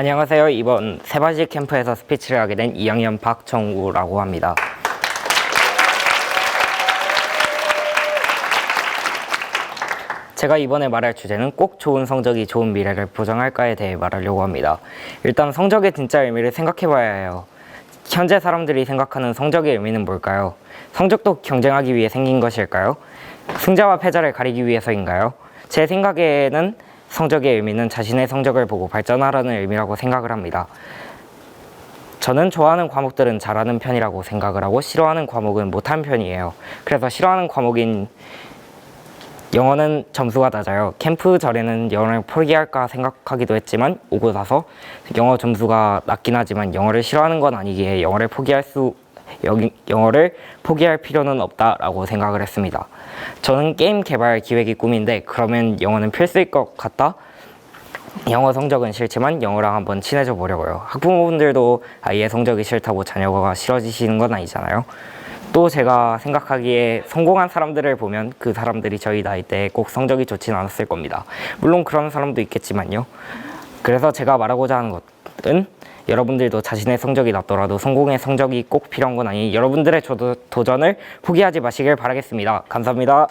안녕하세요. 이번 세바지 캠프에서 스피치를 하게 된 2학년 박정우라고 합니다. 제가 이번에 말할 주제는 꼭 좋은 성적이 좋은 미래를 보장할까에 대해 말하려고 합니다. 일단 성적의 진짜 의미를 생각해 봐야 해요. 현재 사람들이 생각하는 성적의 의미는 뭘까요? 성적도 경쟁하기 위해 생긴 것일까요? 승자와 패자를 가리기 위해서인가요? 제 생각에는 성적의 의미는 자신의 성적을 보고 발전하라는 의미라고 생각을 합니다. 저는 좋아하는 과목들은 잘하는 편이라고 생각을 하고 싫어하는 과목은 못하는 편이에요. 그래서 싫어하는 과목인 영어는 점수가 낮아요. 캠프 전에는 영어를 포기할까 생각하기도 했지만 오고 나서 영어 점수가 낮긴 하지만 영어를 싫어하는 건 아니기에 영어를 포기할 수 영, 영어를 포기할 필요는 없다라고 생각을 했습니다. 저는 게임 개발 기획이 꿈인데 그러면 영어는 필수일 것 같다. 영어 성적은 싫지만 영어랑 한번 친해져 보려고요. 학부모분들도 아이의 성적이 싫다고 자녀가 싫어지시는 건 아니잖아요. 또 제가 생각하기에 성공한 사람들을 보면 그 사람들이 저희 나이 때 꼭 성적이 좋진 않았을 겁니다. 물론 그런 사람도 있겠지만요. 그래서 제가 말하고자 하는 것 은 여러분들도 자신의 성적이 낮더라도 성공의 성적이 꼭 필요한 건 아니 여러분들의 조- 도전을 포기하지 마시길 바라겠습니다. 감사합니다.